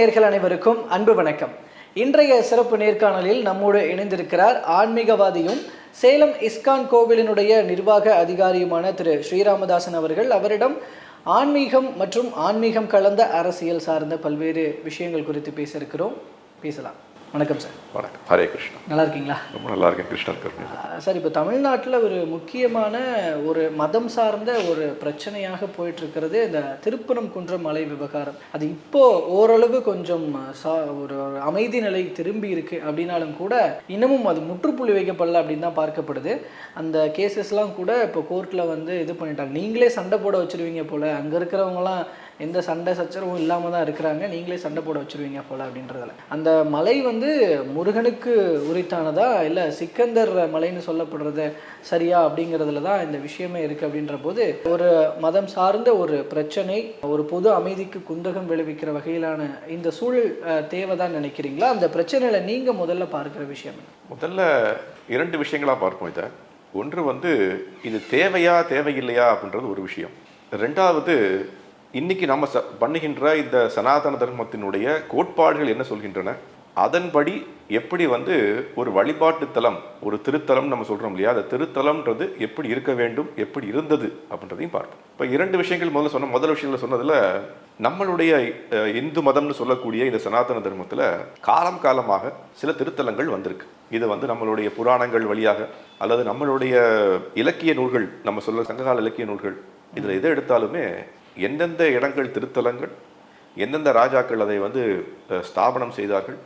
நேர்கள் அனைவருக்கும் அன்பு வணக்கம். இன்றைய சிறப்பு நேர்காணலில் நம்மோடு இணைந்திருக்கிறார் ஆன்மீகவாதியும் சேலம் இஸ்கான் கோவிலினுடைய நிர்வாக அதிகாரியுமான திரு ஸ்ரீராமதாசன் அவர்கள். அவரிடம் ஆன்மீகம் மற்றும் ஆன்மீகம் கலந்த அரசியல் சார்ந்த பல்வேறு விஷயங்கள் குறித்து பேச இருக்கிறோம். பேசலாம். வணக்கம் சார் வணக்கம். ஹரே கிருஷ்ணா. நல்லா இருக்கீங்களா ரொம்ப நல்லா இருக்கேன் கிருஷ்ணன் கருணை சார் இப்போ தமிழ்நாட்டில் ஒரு முக்கியமான ஒரு மதம் சார்ந்த ஒரு பிரச்சனையாக போயிட்டு இருக்கிறது இந்த திருப்பரம் குன்றம் மலை விவகாரம். அது இப்போ ஓரளவு கொஞ்சம் சா ஒரு அமைதி நிலை திரும்பி இருக்கு அப்படின்னாலும் கூட இன்னமும் அது முற்றுப்புள்ளி வைக்கப்படல அப்படின்னு தான் பார்க்கப்படுது. அந்த கேசஸ்லாம் கூட இப்போ கோர்ட்டில் வந்து இது பண்ணிட்டாங்க. நீங்களே சண்டை போட வச்சிருவீங்க போல. அங்கே இருக்கிறவங்கலாம் எந்த சண்டை சச்சரவும் இல்லாமல் தான் இருக்கிறாங்க. நீங்களே சண்டை போட வச்சிருவீங்க போல அப்படின்றதுல. அந்த மலை வந்து முருகனுக்கு உரித்தானதா? இல்லை சிக்கந்தர் மலைன்னு சொல்லப்படுறது சரியா அப்படிங்கிறதுல தான் இந்த விஷயமே இருக்குது அப்படின்ற போது ஒரு மதம் சார்ந்த ஒரு பிரச்சனை ஒரு பொது அமைதிக்கு குந்தகம் விளைவிக்கிற வகையிலான இந்த சூழல் அஹ், தேவைதான் நினைக்கிறீங்களா? அந்த பிரச்சனையில் நீங்கள் முதல்ல பார்க்குற விஷயம் முதல்ல இரண்டு விஷயங்களா பார்ப்போம் இதை. ஒன்று வந்து இது தேவையா தேவையில்லையா அப்படின்றது ஒரு விஷயம். ரெண்டாவது இன்னைக்கு நம்ம ச பண்ணுகின்ற இந்த சனாதன தர்மத்தினுடைய கோட்பாடுகள் என்ன சொல்கின்றன? அதன்படி எப்படி வந்து ஒரு வழிபாட்டு தலம் ஒரு திருத்தலம் நம்ம சொல்கிறோம் இல்லையா? அந்த திருத்தலம்ன்றது எப்படி இருக்க வேண்டும் எப்படி இருந்தது அப்படின்றதையும் பார்ப்போம். இப்போ இரண்டு விஷயங்கள் முதல்ல சொன்ன முதல் விஷயங்கள் சொன்னதில் நம்மளுடைய இந்து மதம்னு சொல்லக்கூடிய இந்த சனாதன தர்மத்தில் காலம் காலமாக சில திருத்தலங்கள் வந்திருக்கு. இது வந்து நம்மளுடைய புராணங்கள் வழியாக அல்லது நம்மளுடைய இலக்கிய நூல்கள் நம்ம சொல்ல சங்ககால இலக்கிய நூல்கள் இதில் எதை எடுத்தாலுமே எந்தெந்த இடங்கள் திருத்தலங்கள் எந்தெந்த ராஜாக்கள் அதை வந்து ஸ்தாபனம் செய்தார்கள்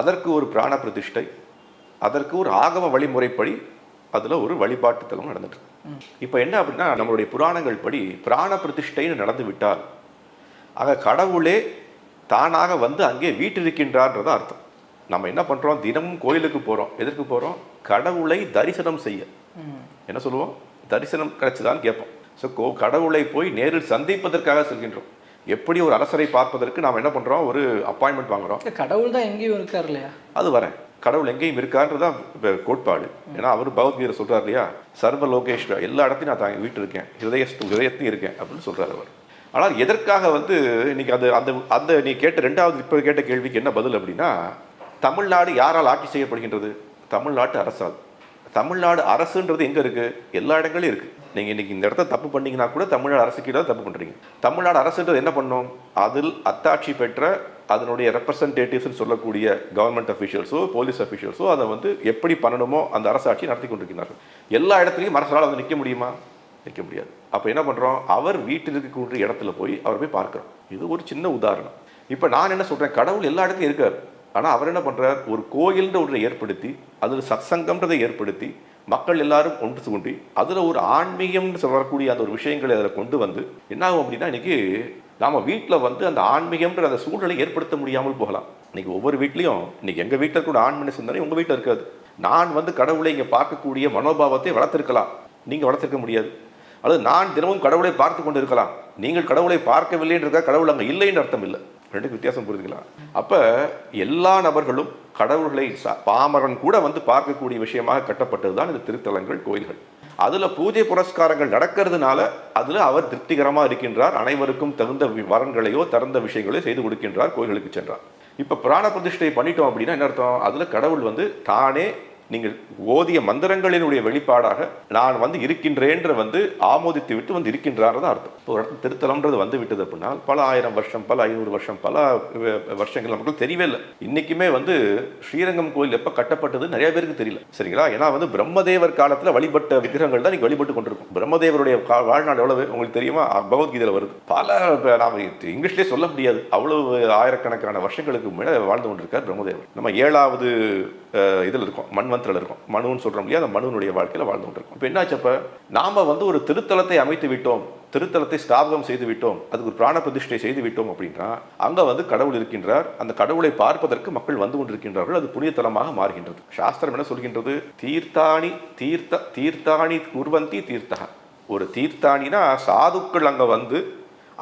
அதற்கு ஒரு பிராண பிரதிஷ்டை அதற்கு ஒரு ஆகம வழிமுறைப்படி அதில் ஒரு வழிபாட்டு தலம் நடந்துட்டு. இப்போ என்ன அப்படின்னா நம்மளுடைய புராணங்கள் படி பிராண பிரதிஷ்டைன்னு நடந்து விட்டால் ஆக கடவுளே தானாக வந்து அங்கே வீட்டிருக்கின்றார்ன்றது அர்த்தம். நம்ம என்ன பண்ணுறோம் தினமும் கோயிலுக்கு போகிறோம் எதற்கு போகிறோம் கடவுளை தரிசனம் செய்ய. என்ன சொல்லுவோம்? தரிசனம் கிடைச்சதான்னு கேட்போம். ஸோ கோ கடவுளை போய் நேரில் சந்திப்பதற்காக செல்கின்றோம். எப்படி ஒரு அரசரை பார்ப்பதற்கு நாம் என்ன பண்ணுறோம் ஒரு அப்பாயின்மெண்ட் வாங்குறோம். கடவுள் தான் எங்கேயும் இருக்கார் இல்லையா? அது வரேன். கடவுள் எங்கேயும் இருக்கான்றதான் இப்ப கோட்பாடு. ஏன்னா அவர் பகவத்கீதை சொல்றாரு இல்லையா? சர்வ லோகேஸ்வர எல்லா இடத்தையும் நான் தாங்க வீட்டு இருக்கேன் ஹிருதய ஹிருதயத்தையும் இருக்கேன் அப்படின்னு சொல்றாரு அவர். ஆனால் எதற்காக வந்து இன்னைக்கு அது அந்த அந்த நீ கேட்ட ரெண்டாவது இப்போ கேட்ட கேள்விக்கு என்ன பதில் அப்படின்னா தமிழ்நாடு யாரால் ஆட்சி செய்யப்படுகின்றது? தமிழ்நாட்டு அரசால். தமிழ்நாடு அரசுன்றது எங்கே இருக்குது எல்லா இடங்களையும் இருக்குது நீங்கள் இன்றைக்கி இந்த இடத்த தப்பு பண்ணிங்கன்னா கூட தமிழ்நாடு அரசு கீழே தான் தப்பு பண்ணுறீங்க தமிழ்நாடு அரசுன்றது என்ன பண்ணும்? அதில் அத்தாட்சி பெற்ற அதனுடைய ரெப்ரசன்டேட்டிவ்ஸ்னு சொல்லக்கூடிய கவர்மெண்ட் அஃபிஷியல்ஸோ போலீஸ் அஃபிஷியல்ஸோ அதை வந்து எப்படி பண்ணணுமோ அந்த அரசாட்சி நடத்தி கொண்டிருக்கிறார்கள். எல்லா இடத்துலையும் அரசால் வந்து நிற்க முடியுமா? நிற்க முடியாது. அப்போ என்ன பண்ணுறோம் அவர் வீட்டில் இருக்கக்கூடிய இடத்துல போய் அவர் போய் பார்க்குறோம். இது ஒரு சின்ன உதாரணம். இப்போ நான் என்ன சொல்கிறேன் கடவுள் எல்லா இடத்துலையும் இருக்கார். ஆனால் அவர் என்ன பண்ணுறார் ஒரு கோயில்ன்ற ஒன்றை ஏற்படுத்தி அதில் சத்சங்கம்ன்றதை ஏற்படுத்தி மக்கள் எல்லாரும் ஒன்று கொண்டு அதில் ஒரு ஆன்மீகம்னு சொல்லக்கூடிய அந்த ஒரு விஷயங்களை அதில் கொண்டு வந்து என்ன ஆகும் அப்படின்னா இன்றைக்கி நாம் வீட்டில் வந்து அந்த ஆன்மீகம்ன்ற அந்த சூழ்நிலை ஏற்படுத்த முடியாமல் போகலாம். இன்றைக்கி ஒவ்வொரு வீட்லேயும் இன்றைக்கி எங்கள் வீட்டில் கூட ஆன்மீக சிந்தனை உங்கள் வீட்டில் இருக்காது. நான் வந்து கடவுளை இங்கே பார்க்கக்கூடிய மனோபாவத்தை வளர்த்துருக்கலாம். நீங்கள் வளர்த்துருக்க முடியாது. அல்லது நான் தினமும் கடவுளை பார்த்து கொண்டு இருக்கலாம் நீங்கள் கடவுளை பார்க்கவில்லைன்றதுக்காக கடவுள் அங்கே இல்லைன்னு அர்த்தம் இல்லை. ரெண்டுக்கு வித்தியாசம் புரிஞ்சுக்கலாம். அப்போ எல்லா நபர்களும் கடவுள்களை பாமரன் கூட வந்து பார்க்கக்கூடிய விஷயமாக கட்டப்பட்டது தான் இந்த திருத்தலங்கள் கோயில்கள். அதில் பூஜை புரஸ்காரங்கள் நடக்கிறதுனால அதில் அவர் திருப்திகரமாக இருக்கின்றார். அனைவருக்கும் தகுந்த வி- வரன்களையோ திறந்த விஷயங்களையோ செய்து கொடுக்கின்றார் கோயில்களுக்கு சென்றார். இப்போ பிராண பிரதிஷ்டை பண்ணிட்டோம் அப்படின்னா என்ன அர்த்தம்? அதில் கடவுள் வந்து தானே நீங்கள் ஓதிய மந்திரங்களினுடைய வெளிப்பாடாக நான் வந்து இருக்கின்றேன்ற வந்து ஆமோதித்து விட்டு வந்து இருக்கின்றார்தான் அர்த்தம். இப்போ ஒரு இடத்துல திருத்தலம்ன்றது வந்து விட்டது அப்படின்னா பல ஆயிரம் வருஷம் பல ஐநூறு வருஷம் பல வருஷங்கள் நமக்கு தெரியவே இல்லை. இன்னைக்குமே வந்து ஸ்ரீரங்கம் கோயில் எப்போ கட்டப்பட்டது நிறைய பேருக்கு தெரியல. சரிங்களா? ஏன்னா வந்து பிரம்மதேவர் காலத்தில் வழிபட்ட விக்கிரகங்கள் தான் நீங்கள் வழிபட்டு கொண்டிருக்கும். பிரம்மதேவருடைய வாழ்நாள் எவ்வளவு உங்களுக்கு தெரியுமா? பகவத்கீதையில் வருது. பல நாம் நாம இங்கிலீஷ்லேயே சொல்ல முடியாது. அவ்வளவு ஆயிரக்கணக்கான வருஷங்களுக்கு மேலே வாழ்ந்து கொண்டிருக்கார் பிரம்மதேவர். நம்ம ஏழாவது இதில் இருக்கும் மண்வந்தில் இருக்கும். மனுன்னு சொல்கிறோம் இல்லையா? அந்த மனுவனுடைய வாழ்க்கையில் வாழ்ந்து கொண்டிருக்கும் இப்போ என்னாச்சப்போ அப்போ வந்து ஒரு திருத்தலத்தை அமைத்து விட்டோம். திருத்தலத்தை ஸ்தாபகம் செய்து விட்டோம். அதுக்கு ஒரு பிராண பிரதிஷ்டை செய்து விட்டோம் அப்படின்னா அங்கே வந்து கடவுள் இருக்கின்றார். அந்த கடவுளை பார்ப்பதற்கு மக்கள் வந்து கொண்டிருக்கின்றார்கள். அது புனிதத்தலமாக மாறுகின்றது. சாஸ்திரம் என்ன சொல்கின்றது? தீர்த்தாணி தீர்த்த தீர்த்தாணி குர்வந்தி தீர்த்தக ஒரு தீர்த்தாணினா சாதுக்கள் அங்கே வந்து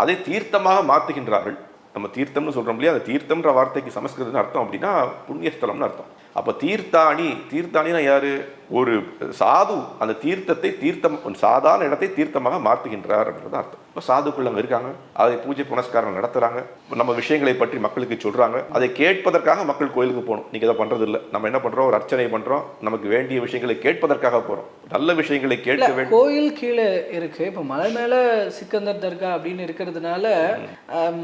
அதை தீர்த்தமாக மாற்றுகின்றார்கள். நம்ம தீர்த்தம்னு சொல்கிறோம் இல்லையா? அந்த தீர்த்தம்ன்ற வார்த்தைக்கு சமஸ்கிருதம்னு அர்த்தம் அப்படின்னா புண்ணியஸ்தலம்னு அர்த்தம். அப்போ தீர்த்தாணி தீர்த்தாணினா யாரு? ஒரு சாது அந்த தீர்த்தத்தை தீர்த்தம் ஒரு சாதாரண இடத்தை தீர்த்தமாக மாற்றுகின்றார் அப்படின்றது அர்த்தம். இப்போ சாதுக்கள் அங்கே இருக்காங்க. அதை பூஜை புனஸ்காரம் நடத்துறாங்க. நம்ம விஷயங்களை பற்றி மக்களுக்கு சொல்றாங்க. அதை கேட்பதற்காக மக்கள் கோயிலுக்கு போகணும். இன்னைக்கு அதை பண்றது இல்லை நம்ம என்ன பண்றோம்? ஒரு அர்ச்சனை பண்றோம். நமக்கு வேண்டிய விஷயங்களை கேட்பதற்காக போறோம். நல்ல விஷயங்களை கேட்க வேண்டும் கோயில் கீழே இருக்கு. இப்ப மலை மேல சிக்கந்தர் தர்கா அப்படின்னு இருக்கிறதுனால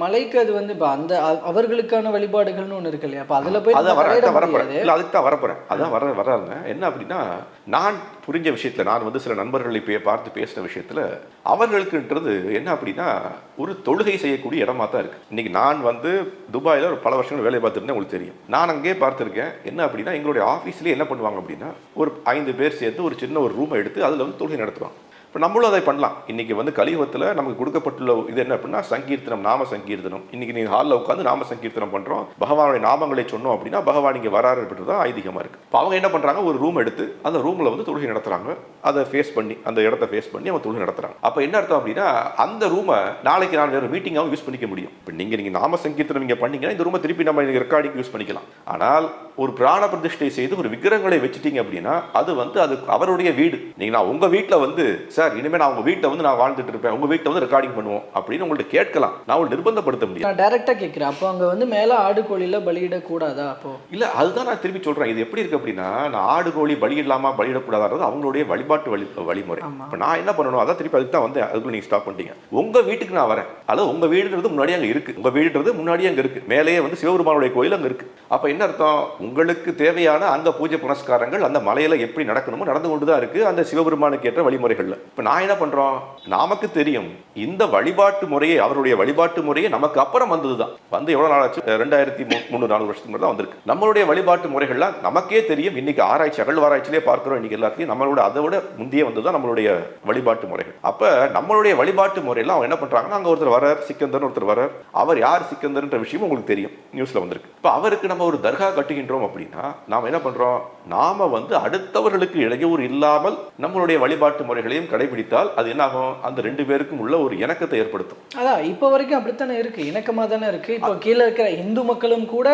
மலைக்கு அது வந்து இப்ப அந்த அவர்களுக்கான வழிபாடுகள்னு ஒண்ணு இருக்கு இல்லையா? அப்ப அதுல போய் அதான் வர முடியாது. இல்ல அதுக்கு தான் வரப்போறேன். அதான் வர வராங்க என்ன அப்படின்னா நான் புரிஞ்ச விஷயத்தில் நான் வந்து சில நண்பர்களை பே- பார்த்து பேசின விஷயத்தில் அவர்களுக்குன்றது என்ன அப்படின்னா ஒரு தொழுகை செய்யக்கூடிய இடமா தான் இருக்குது இன்றைக்கி நான் வந்து துபாயில் ஒரு பல வருஷங்கள் வேலை பார்த்துருந்தேன் உங்களுக்கு தெரியும். நான் அங்கேயே பார்த்துருக்கேன். என்ன அப்படின்னா எங்களுடைய ஆஃபீஸ்லேயே என்ன பண்ணுவாங்க அப்படின்னா ஒரு ஐந்து பேர் சேர்ந்து ஒரு சின்ன ஒரு ரூமை எடுத்து அதில் வந்து தொழுகை நடத்துவாங்க. இப்போ நம்மளும் அதை பண்ணலாம். இன்றைக்கி வந்து கலியுகத்தில் நமக்கு கொடுக்கப்பட்டுள்ள இது என்ன அப்படின்னா சங்கீர்த்தனம் நாம சங்கீர்த்தனம். இன்றைக்கி நீங்கள் ஹாலில் உட்காந்து நாம சங்கீர்த்தனம் பண்ணுறோம் பகவானுடைய நாமங்களை சொன்னோம் அப்படின்னா பகவான் இங்கே வராரு அப்படின்றது தான் ஐதிகமாக இருக்குது இப்போ அவங்க என்ன பண்ணுறாங்க ஒரு ரூம் எடுத்து அந்த ரூமில் வந்து தொழுகை நடத்துகிறாங்க அதை ஃபேஸ் பண்ணி அந்த இடத்த ஃபேஸ் பண்ணி அவங்க தொழுகை நடத்துகிறாங்க அப்போ என்ன அர்த்தம் அப்படின்னா அந்த ரூமை நாளைக்கு நாலு நேரம் மீட்டிங்காகவும் யூஸ் பண்ணிக்க முடியும். இப்போ நீங்கள் நீங்கள் நாம சங்கீர்த்தனம் நீங்கள் பண்ணீங்கன்னா இந்த ரூமை திருப்பி நம்ம ரெக்கார்டிங் யூஸ் பண்ணிக்கலாம். ஆனால் ஒரு பிராண பிரதிஷ்டை செய்து ஒரு விக்கிரகங்களை வச்சுட்டீங்க அப்படின்னா அது வந்து அது அவருடைய வீடு. நீங்கள் நான் உங்கள் வீட்டில் வந்து சார் இனிமே நான் உங்க வீட்ல வந்து நான் வாழ்ந்துட்டு இருப்பேன். உங்க வீட்ல வந்து ரெக்கார்டிங் பண்ணுவோம். அப்படின்னு உங்கள்ட்ட கேட்கலாம். நான் உங்களை நிர்பந்தப்படுத்த முடியாது. நான் டைரக்டா கேட்கிறேன். அப்போ அங்க வந்து மேல ஆடு கோழில பலியிட கூடாதா அப்போ? இல்ல அதுதான் நான் திருப்பி சொல்றேன். இது எப்படி இருக்கு அப்படின்னா நான் ஆடு கோழி பலியிடலாமா பலியிடக்கூடாதுன்றது அவங்களுடைய வழிபாட்டு வழி வழிமுறை. இப்போ நான் என்ன பண்ணணும்? அதான் திருப்பி அதுக்கு தான் வந்தேன். அதுக்குள்ள நீங்க ஸ்டாப் பண்ணிட்டீங்க. உங்க வீட்டுக்கு நான் வரேன். அதாவது உங்க வீடுன்றது முன்னாடியே அங்க இருக்கு. உங்க வீடுன்றது முன்னாடியே அங்க இருக்கு. மேலேயே வந்து சிவபெருமானுடைய கோயில் அங்க இருக்கு. அப்போ என்ன அர்த்தம்? உங்களுக்கு தேவையான அந்த பூஜை புனஸ்காரங்கள் அந்த மலையில் எப்படி நடக்கணுமோ நடந்து கொண்டு தான் இருக்குது அந்த சிவபெருமானுக்கு ஏற்ற வழிமுறைகளில். இப்போ நான் என்ன பண்ணுறோம் நமக்கு தெரியும் இந்த வழிபாட்டு முறையை அவருடைய வழிபாட்டு முறையே நமக்கு அப்புறம் வந்தது தான் வந்து எவ்வளோ நாள் ஆச்சு? ரெண்டாயிரத்தி மூணு நாலு வருஷத்துக்கு முன்னாடி தான் வந்திருக்கு. நம்மளுடைய வழிபாட்டு முறைகள்லாம் நமக்கே தெரியும். இன்னைக்கு ஆராய்ச்சி அகழ்வாராய்ச்சியிலே பார்க்குறோம். இன்னைக்கு எல்லாத்தையும் நம்மளோட அதை விட முந்தைய வந்ததுதான் நம்மளுடைய வழிபாட்டு முறைகள். அப்போ நம்மளுடைய வழிபாட்டு முறையெல்லாம் அவங்க என்ன பண்ணுறாங்கன்னா அங்கே ஒருத்தர் வரார் சிக்கந்தர் ஒருத்தர் வரார் அவர் யார் சிக்கந்தர்ன்ற விஷயம் உங்களுக்கு தெரியும். நியூஸில் வந்திருக்கு. இப்போ அவருக்கு நம்ம ஒரு தர்கா கட்டுகின்றோம் அப்படின்னா நாம என்ன பண்றோம்? நாம வந்து அடுத்தவர்களுக்கு இடையூறு இல்லாமல் நம்மளுடைய வழிபாட்டு முறைகளையும் கடைபிடித்தால் அது என்னாகும்? அந்த ரெண்டு பேருக்கும் உள்ள ஒரு இணக்கத்தை ஏற்படுத்தும். அதான் இப்போ வரைக்கும் அப்படித்தானே இருக்கு? இணக்கமா தானே இருக்கு? இப்போ கீழே இருக்கிற இந்து மக்களும் கூட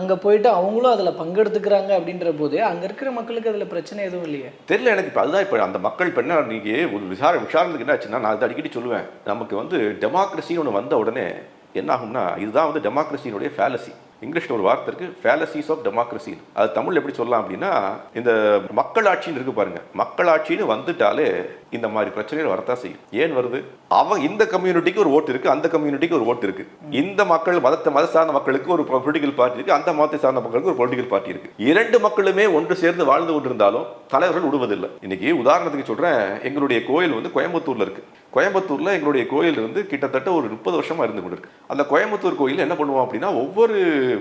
அங்க போயிட்டு அவங்களும் அதுல பங்கெடுத்துக்கிறாங்க அப்படின்ற போது அங்க இருக்கிற மக்களுக்கு அதுல பிரச்சனை எதுவும் இல்லையே. தெரியல எனக்கு இப்போ அதுதான் இப்போ அந்த மக்கள் இப்போ என்ன நீங்க ஒரு விசார விசாரத்துக்கு என்ன ஆச்சுன்னா நான் அதை அடிக்கடி சொல்லுவேன். நமக்கு வந்து டெமோக்ரஸின்னு ஒன்று வந்த உடனே என்ன ஆகும்னா இதுதான் வந்து டெமோக்ரஸியினுடைய ஃபேலசி இங்கிலீஷில் ஒரு வார்த்தை இருக்குது ஃபேலசிஸ் ஆஃப் டெமோக்ரஸி அது தமிழ் எப்படி சொல்லலாம் அப்படின்னா இந்த மக்களாட்சின்னு இருக்குது பாருங்கள் மக்களாட்சின்னு வந்துட்டாலே இந்த மாதிரி பிரச்சனைகள் வரத்தான் செய்யும். ஏன் வருது? அவன் இந்த கம்யூனிட்டிக்கு ஒரு ஓட்டு இருக்கு அந்த கம்யூனிட்டிக்கு ஒரு ஓட்டு இருக்கு. இந்த மக்கள் மதத்தை மத சார்ந்த மக்களுக்கு ஒரு பொலிட்டிக்கல் பார்ட்டி இருக்கு அந்த மதத்தை சார்ந்த மக்களுக்கு ஒரு பொலிட்டிக்கல் பார்ட்டி இருக்கு. இரண்டு மக்களுமே ஒன்று சேர்ந்து வாழ்ந்து கொண்டிருந்தாலும் தலைவர்கள் விடுவதில்லை. இன்னைக்கு உதாரணத்துக்கு சொல்றேன் எங்களுடைய கோயில் வந்து கோயம்புத்தூர்ல இருக்கு. கோயம்புத்தூர்ல எங்களுடைய கோயில் இருந்து கிட்டத்தட்ட ஒரு முப்பது வருஷமா இருந்து கொண்டிருக்கு அந்த கோயம்புத்தூர் கோயில் என்ன பண்ணுவோம் அப்படின்னா ஒவ்வொரு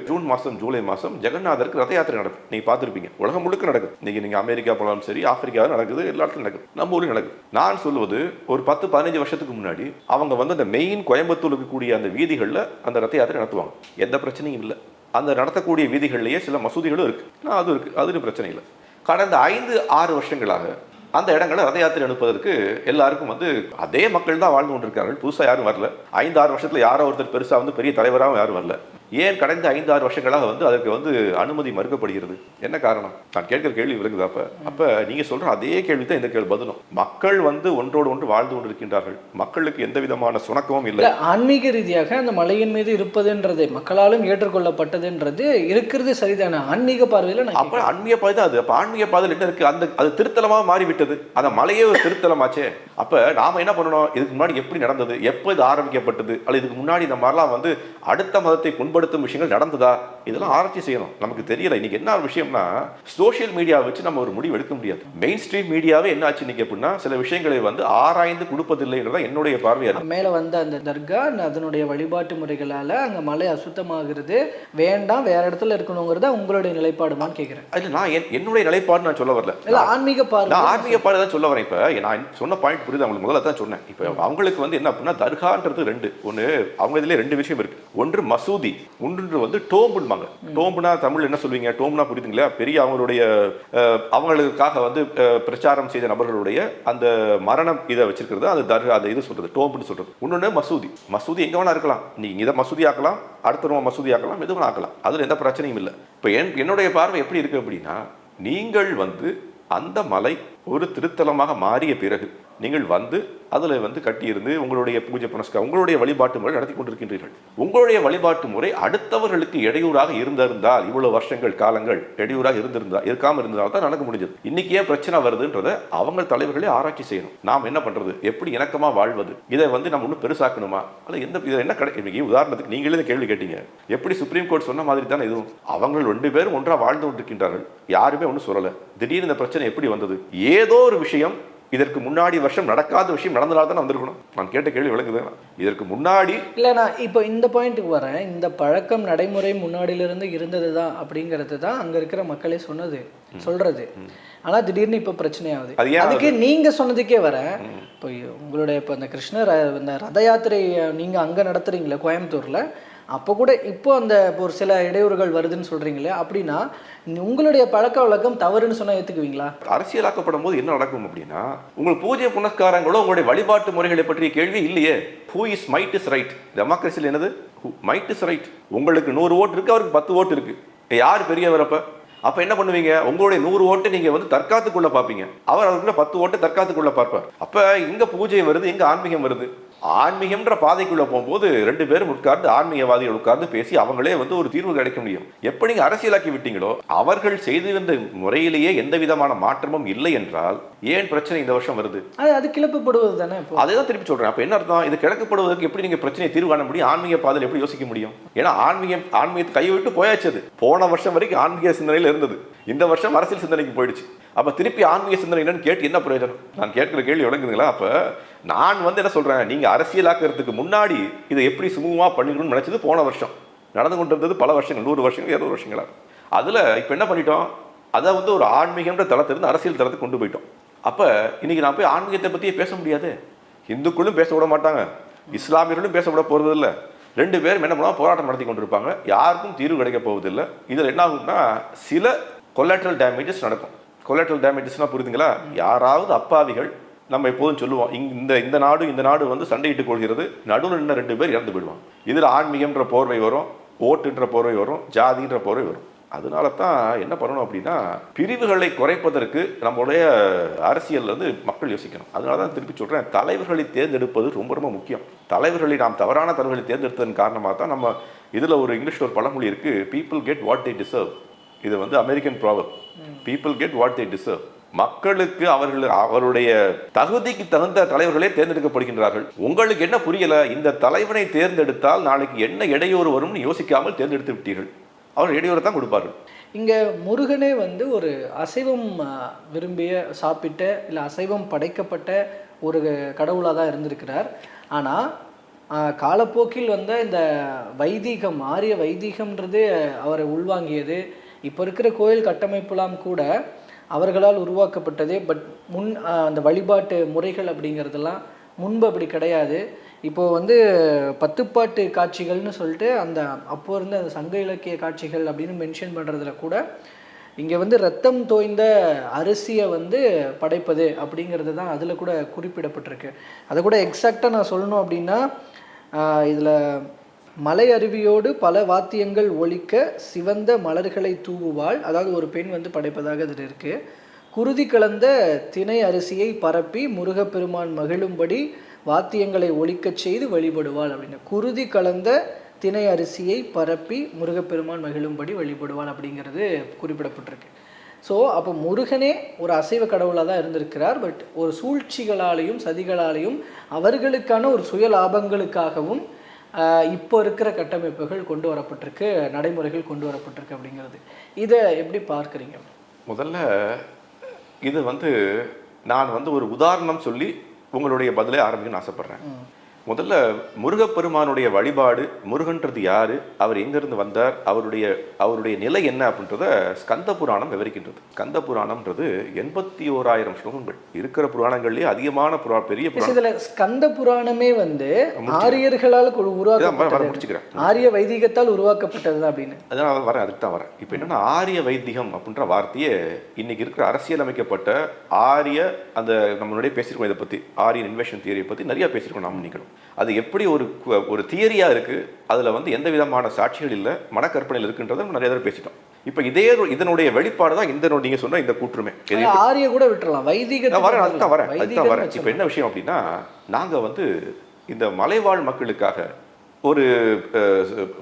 ஜூன் மாசம் ஜூலை மாசம் ஜெகநாதருக்கு ரத யாத்திரை நடக்கும். நீங்க பார்த்துருப்பீங்க. உலகம் முழுக்க நடக்குது. இன்னைக்கு நீங்க அமெரிக்கா போனாலும் சரி ஆப்பிரிக்காவும் நடக்குது எல்லா இடத்துலையும் நடக்குது. நம்ம ஊரில் நடக்குது. நான் சொல்வது ஒரு பத்து பதினஞ்சு வருஷத்துக்கு முன்னாடி அவங்க வந்து அந்த மெயின் கோயம்புத்தூர் இருக்கக்கூடிய அந்த வீதிகளில் அந்த ரத யாத்திரை நடத்துவாங்க. எந்த பிரச்சனையும் இல்லை. அந்த நடத்தக்கூடிய வீதிகள்லேயே சில மசூதிகளும் இருக்குது நான் அது இருக்குது அதுன்னு பிரச்சனை இல்லை. கடந்த ஐந்து ஆறு வருஷங்களாக அந்த இடங்களை ரத யாத்திரை அனுப்புவதற்கு எல்லாருக்கும் வந்து அதே மக்கள் தான் வாழ்ந்து கொண்டிருக்கார்கள் புதுசாக யாரும் வரல. ஐந்து ஆறு வருஷத்தில் யாரோ ஒருத்தர் பெருசாக வந்து பெரிய தலைவராகவும் யாரும் வரல. ஏன் கடந்த ஐந்து ஆறு வருஷங்களாக வந்து அதற்கு வந்து அனுமதி மறுக்கப்படுகிறது? என்ன காரணம்? நான் கேட்கிற கேள்வி விளங்குது அப்ப? அப்ப நீங்க சொல்ற அதே கேள்வி தான் இந்த கேள்வி பதிலும். மக்கள் வந்து ஒன்றோடு ஒன்று வாழ்ந்து கொண்டிருக்கின்றார்கள். மக்களுக்கு எந்த விதமான சுணக்கமும் இல்லை. ஆன்மீக ரீதியாக அந்த மலையின் மீது இருப்பதுன்றது மக்களாலும் ஏற்றுக்கொள்ளப்பட்டதுன்றது இருக்கிறது சரிதானே? ஆன்மீக பார்வையில அப்ப ஆன்மீக பாதை தான் அது. அப்ப ஆன்மீக பாதையில் என்ன இருக்கு? அந்த அது திருத்தலமா மாறிவிட்டது. அந்த மலையே ஒரு திருத்தலமாச்சே. அப்ப நாம என்ன பண்ணணும்? இதுக்கு முன்னாடி எப்படி நடந்தது? எப்போ இது ஆரம்பிக்கப்பட்டது? அல்லது இதுக்கு முன்னாடி இந்த மாதிரிலாம் வந்து அடுத்த மதத்தை புண்படுத்தும் விஷயங்கள் நடந்ததா? இதெல்லாம் ஆராய்ச்சி செய்யணும். நமக்கு தெரியல. இன்னைக்கு என்ன ஒரு விஷயம்னா சோஷியல் மீடியா வச்சு நம்ம ஒரு முடிவு எடுக்க முடியாது. மெயின் ஸ்ட்ரீம் மீடியாவே என்ன ஆச்சு இன்னைக்கு அப்படின்னா சில விஷயங்களை வந்து ஆராய்ந்து கொடுப்பதில்லைன்றதான் என்னுடைய பார்வையா இருக்கு மேல வந்த அந்த தர்கா அதனுடைய வழிபாட்டு முறைகளால அங்க மலை அசுத்தமாகிறது வேண்டாம் வேற இடத்துல இருக்கணுங்கிறத உங்களுடைய நிலைப்பாடுமான்னு கேக்குறேன். அதுல நான் என்- என்னுடைய நிலைப்பாடு நான் சொல்ல வரல. இல்ல ஆன்மீக பார்வை நான் ஆன்மீக பாடம் தான் சொல்ல வரேன். இப்போ நான் சொன்ன பாயிண்ட் புரியுது? அவங்களுக்கு முதல்ல தான் சொன்னேன். இப்போ அவங்களுக்கு வந்து என்ன அப்படின்னா தர்கான்றது ரெண்டு. ஒன்று அவங்க இதுல ரெண்டு விஷயம் இருக்கு. ஒன்று மசூதி. ஒன்று வந்து டோம்புன்பாங்க. டோம்புனா தமிழ் என்ன சொல்லுவீங்க டோம்னா புரியுதுங்களா? பெரிய அவங்களுடைய அவங்களுக்காக வந்து பிரச்சாரம் செய்த நபர்களுடைய அந்த மரணம் இதை வச்சிருக்கிறது. அது தர் அந்த இது சொல்றது டோம்புன்னு சொல்றது. இன்னொன்று மசூதி. மசூதி எங்க வேணா இருக்கலாம். நீங்க இதை மசூதி ஆக்கலாம் அடுத்த ரூபா மசூதி ஆக்கலாம் எதுவும் வேணா ஆக்கலாம் அதுல எந்த பிரச்சனையும் இல்லை. இப்போ என் என்னுடைய பார்வை எப்படி இருக்கு அப்படின்னா நீங்கள் வந்து அந்த மலை ஒரு திருத்தலமாக மாறிய பிறகு நீங்கள் வந்து அதில் வந்து கட்டியிருந்து உங்களுடைய பூஜை புனஸ்காரம் உங்களுடைய வழிபாட்டு முறை நடத்தி கொண்டிருக்கின்றீர்கள். உங்களுடைய வழிபாட்டு முறை அடுத்தவர்களுக்கு இடையூறாக இருந்திருந்தால் இவ்வளவு வருஷங்கள் காலங்கள் இடையூறாக இருந்திருந்தா இருக்காம இருந்தால் தான் நடக்க முடிஞ்சது. இன்னைக்கு ஏன் பிரச்சனை வருதுன்றதை அவங்க தலைவர்களே ஆராய்ச்சி செய்யணும். நாம் என்ன பண்றது? எப்படி இணக்கமா வாழ்வது? இதை வந்து நம்ம இன்னும் பெருசாக்கணுமா? அல்ல எந்த இதில் என்ன கடை இன்னைக்கு உதாரணத்துக்கு நீங்களே கேள்வி கேட்டீங்க. எப்படி சுப்ரீம் கோர்ட் சொன்ன மாதிரி தானே இதுவும்? அவங்கள் ரெண்டு பேரும் ஒன்றா வாழ்ந்து கொண்டிருக்கின்றார்கள். யாருமே ஒன்றும் சொல்லலை. திடீர்னு இந்த பிரச்சனை எப்படி வந்தது? ஏதோ ஒரு விஷயம் இதற்கு முன்னாடி வருஷம் நடக்காத விஷயம் நடந்தனால தான் வந்திருக்கணும். நான் கேட்ட கேள்வி விளக்குது. இதற்கு முன்னாடி இல்லை நான் இப்போ இந்த பாயிண்ட்டுக்கு வரேன். இந்த பழக்கம் நடைமுறை முன்னாடியிலிருந்து இருந்தது தான் அப்படிங்கிறது தான் அங்கே இருக்கிற மக்களே சொன்னது சொல்றது. ஆனால் திடீர்னு இப்போ பிரச்சனை ஆகுது. அதுக்கு நீங்கள் சொன்னதுக்கே வரேன். இப்போ உங்களுடைய இப்போ இந்த கிருஷ்ணர் இந்த ரத யாத்திரை நீங்கள் அங்கே நடத்துறீங்களே கோயம்புத்தூரில் அப்போ கூட இப்போ அந்த இப்போ ஒரு சில இடையூறுகள் வருதுன்னு சொல்கிறீங்களே அப்படின்னா உங்களுடைய பழக்க வழக்கம் தவறுன்னு சொன்னால் ஏற்றுக்குவீங்களா அரசியலாக்கப்படும் போது என்ன நடக்கும் அப்படின்னா உங்கள் பூஜை புனஸ்காரங்களோ உங்களுடைய வழிபாட்டு முறைகளை பற்றிய கேள்வி இல்லையே. Who is might is right டெமோக்ரஸியில் என்னது? மைட் இஸ் ரைட் உங்களுக்கு நூறு ஓட்டு இருக்குது அவருக்கு பத்து ஓட்டு இருக்குது யார் பெரியவர் அப்போ? அப்போ என்ன பண்ணுவீங்க? உங்களுடைய நூறு ஓட்டு நீங்கள் வந்து தற்காத்துக்குள்ளே பார்ப்பீங்க. அவர் அவருக்குள்ள பத்து ஓட்டு தற்காத்துக்குள்ளே பார்ப்பார். அப்போ இங்கே பூஜை வருது இங்கே ஆன்மீகம் வருது. ஆன்மீகம்ன்ற பாதைக்குள்ள போகும்போது ரெண்டு பேரும் உட்கார்ந்து ஆன்மீகவாதிகள் உட்கார்ந்து பேசி அவங்களே வந்து ஒரு தீர்வு கிடைக்க முடியும். எப்ப நீங்க அரசியலாக்கி விட்டீங்களோ அவர்கள் செய்திருந்த முறையிலேயே எந்த விதமான மாற்றமும் இல்லை என்றால் ஏன் பிரச்சனை இந்த வருஷம் வருது? அது கிளப்பப்படுவது தானே இப்போ? அதே தான் திருப்பி சொல்றேன். அப்ப என்ன அர்த்தம்? இது கிழக்கப்படுவதற்கு எப்படி நீங்க பிரச்சனையை தீர்வு காண முடியும்? ஆன்மீக பாதையில் எப்படி யோசிக்க முடியும்? ஏன்னா ஆன்மீகம் ஆன்மீகத்தை கையை விட்டு போயாச்சு அது. போன வருஷம் வரைக்கும் ஆன்மீக சிந்தனையில் இருந்தது. இந்த வருஷம் அரசியல் சிந்தனைக்கு போயிடுச்சு. அப்ப திருப்பி ஆன்மீக சிந்தனை என்னன்னு கேட்டு என்ன பிரயோஜனம்? நான் கேட்கிற கேள்வி விளங்குதுங்களா? அப்ப நான் வந்து என்ன சொல்கிறேன் நீங்கள் அரசியலாக்குறதுக்கு முன்னாடி இதை எப்படி சுமூகமாக பண்ணிக்கணும்னு நினச்சது போன வருஷம். நடந்து கொண்டு இருந்தது பல வருஷங்கள் நூறு வருஷங்கள் இருநூறு வருஷங்களா. அதில் இப்போ என்ன பண்ணிட்டோம் அதை வந்து ஒரு ஆன்மீகம்ன்ற தளத்திலிருந்து அரசியல் தளத்துக்கு கொண்டு போயிட்டோம். அப்போ இன்றைக்கி நான் போய் ஆன்மீகத்தை பற்றியே பேச முடியாது. இந்துக்களும் பேச விட மாட்டாங்க. இஸ்லாமியர்களும் பேச விட இல்லை ரெண்டு பேரும் என்ன பண்ணால் போராட்டம் நடத்தி கொண்டிருப்பாங்க. யாருக்கும் தீர்வு கிடைக்க போவதில்லை. இதில் என்ன ஆகும்னா சில கொலாட்ரல் டேமேஜஸ் நடக்கும். கொலாட்ரல் டேமேஜஸ்னால் புரியுதுங்களா? யாராவது அப்பாவிகள் நம்ம எப்போதும் சொல்லுவோம் இங்க இந்த இந்த நாடு இந்த நாடு வந்து சண்டையிட்டுக் கொள்கிறது நடுவில் நின்று ரெண்டு பேர் இறந்து போயிடுவாங்க. இதில் ஆன்மீகம்ன்ற போர்வை வரும் ஓட்டுன்ற போர்வை வரும் ஜாதின்ற போர்வை வரும். அதனால தான் என்ன பண்ணணும் அப்படின்னா பிரிவுகளை குறைப்பதற்கு நம்முடைய அரசியல்ல வந்து மக்கள் யோசிக்கணும். அதனால தான் திருப்பி சொல்றேன் தலைவர்களை தேர்ந்தெடுப்பது ரொம்ப ரொம்ப முக்கியம். தலைவர்களை நாம் தவறான தலைவர்களை தேர்ந்தெடுத்ததன் காரணமாக தான் நம்ம இதுல ஒரு இங்கிலீஷ்ல ஒரு பழமொழி இருக்கு people get what they deserve இது வந்து American problem people get what they deserve மக்களுக்கு அவர்கள் அவருடைய தகுதிக்கு தகுந்த தலைவர்களே தேர்ந்தெடுக்கப்படுகின்றார்கள். உங்களுக்கு என்ன புரியல? இந்த தலைவனை தேர்ந்தெடுத்தால் நாளைக்கு என்ன இடையூறு வரும்னு யோசிக்காமல் தேர்ந்தெடுத்து விட்டீர்கள். அவர் இடையூறு தான் கொடுப்பார்கள். இங்கே முருகனே வந்து ஒரு அசைவம் விரும்பிய சாப்பிட்ட இல்லை அசைவம் படைக்கப்பட்ட ஒரு கடவுளாக தான் இருந்திருக்கிறார். ஆனால் காலப்போக்கில் வந்த இந்த வைதீகம் ஆரிய வைதீகம்ன்றது அவரை உள்வாங்கியது. இப்போ இருக்கிற கோயில் கட்டமைப்புலாம் கூட அவர்களால் உருவாக்கப்பட்டது பட் முன் அந்த வழிபாட்டு முறைகள் அப்படிங்கிறதெல்லாம் முன்பு அப்படி கிடையாது. இப்போது வந்து பத்துப்பாட்டு காட்சிகள்னு சொல்லிட்டு அந்த அப்போ இருந்த அந்த சங்க இலக்கிய காட்சிகள் அப்படின்னு மென்ஷன் பண்ணுறதுல கூட இங்கே வந்து ரத்தம் தோய்ந்த அரிசியை வந்து படைப்பது அப்படிங்கிறது தான் அதில் கூட குறிப்பிடப்பட்டிருக்கு. அதை கூட எக்ஸாக்டாக நான் சொல்லணும் அப்படின்னா இதில் மலை அருவியோடு பல வாத்தியங்கள் ஒழிக்க சிவந்த மலர்களை தூவுவாள். அதாவது ஒரு பெண் வந்து படைப்பதாக அதில் இருக்குது குருதி கலந்த திணை அரிசியை பரப்பி முருகப்பெருமான் மகிழும்படி வாத்தியங்களை ஒழிக்கச் செய்து வழிபடுவாள் அப்படின்னு. குருதி கலந்த திணை அரிசியை பரப்பி முருகப்பெருமான் மகிழும்படி வழிபடுவாள் அப்படிங்கிறது குறிப்பிடப்பட்டிருக்கு. ஸோ அப்போ முருகனே ஒரு அசைவ கடவுளாக தான் இருந்திருக்கிறார். பட் ஒரு சூழ்ச்சிகளாலையும் சதிகளாலையும் அவர்களுக்கான ஒரு சுய லாபங்களுக்காகவும் இப்போ இருக்கிற கட்டமைப்புகள் கொண்டு வரப்பட்டிருக்கு நடைமுறைகள் கொண்டு வரப்பட்டிருக்கு அப்படிங்கிறது. இதை எப்படி பார்க்குறீங்க? முதல்ல இது வந்து நான் வந்து ஒரு உதாரணம் சொல்லி உங்களுடைய பதிலை ஆரம்பிக்கணும்னு ஆசைப்படுறேன். முதல்ல முருகப்பெருமானுடைய வழிபாடு முருகன்றது யாரு அவர் எங்கிருந்து வந்தார் அவருடைய அவருடைய நிலை என்ன அப்படின்றத ஸ்கந்த புராணம் விவரிக்கின்றது. ஸ்கந்த புராணம்ன்றது எண்பத்தி ஓராயிரம் ஸ்லோகங்கள். இருக்கிற புராணங்கள்லயே அதிகமான புரா பெரிய இதுல ஸ்கந்த புராணமே வந்து ஆரியர்களால் கு- இதான் வர- வர உருவாக்கப்பட்டது முடிச்சுக்கிறேன். ஆரிய வைதிகத்தால் உருவாக்கப்பட்டது அப்படின்னு. அதான் வரேன் அதுக்கு தான் வரேன். இப்போ என்னன்னா ஆரிய வைத்திகம் அப்படின்ற வார்த்தையே இன்னைக்கு இருக்கிற அரசியலமைக்கப்பட்ட ஆரிய அந்த நம்ம முன்னாடியே பேசியிருக்கோம் இதை பற்றி ஆரியன் இன்வெஷன் தியரியை பற்றி நிறைய பேசியிருக்கோம் நாம் நினைக்கணும் அது எப்படி ஒரு ஒரு தியரியாக இருக்குது அதில் வந்து எந்த விதமான சாட்சிகள் இல்லை மனக்கற்பனையில் இருக்குன்றதை நம்ம நிறைய தடவை பேசிட்டோம். இப்போ இதே இதனுடைய வெளிப்பாடு தான் இந்த நீங்கள் சொன்ன இந்த கூற்றுமே. ஆரிய கூட விட்டுறலாம். வைதிக வரேன் அதுதான் வரேன் அதுதான் வரேன். இப்போ என்ன விஷயம் அப்படின்னா நாங்கள் வந்து இந்த மலைவாழ் மக்களுக்காக ஒரு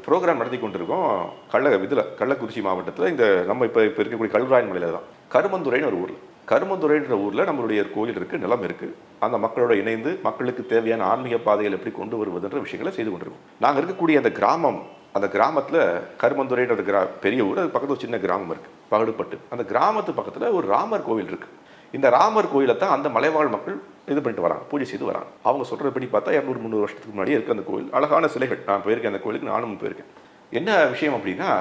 ப்ரோக்ராம் நடத்தி கொண்டிருக்கோம். கள்ள இதில் கள்ளக்குறிச்சி மாவட்டத்தில் இந்த நம்ம இப்போ இப்போ இருக்கக்கூடிய கல்வராயன் மலையில தான். கருமந்துறைன்னு ஒரு ஊரில். கருமந்துறைன்ற ஊரில் நம்மளுடைய ஒரு கோயில் இருக்குது நிலம் இருக்குது அந்த மக்களோட இணைந்து மக்களுக்கு தேவையான ஆன்மீக பாதைகள் எப்படி கொண்டு வருவதுன்ற விஷயங்களை செய்து கொண்டிருக்கோம். நாங்கள் இருக்கக்கூடிய அந்த கிராமம் அந்த கிராமத்தில் கருமந்துறைன்ற கிரா பெரிய ஊர் அது பக்கத்தில் சின்ன கிராமம் இருக்குது பகடுப்பட்டு அந்த கிராமத்து பக்கத்தில் ஒரு ராமர் கோவில் இருக்குது இந்த ராமர் கோயிலை தான் அந்த மலைவாழ் மக்கள் இது பண்ணிட்டு வராங்க பூஜை செய்து வராங்க. அவங்க சொல்கிறபடி பார்த்தா இரநூறு முந்நூறு வருஷத்துக்கு முன்னாடியே இருக்குது அந்த கோயில். அழகான சிலைகள் நான் போயிருக்கேன் அந்த கோயிலுக்கு நானும் போயிருக்கேன். என்ன விஷயம் அப்படின்னா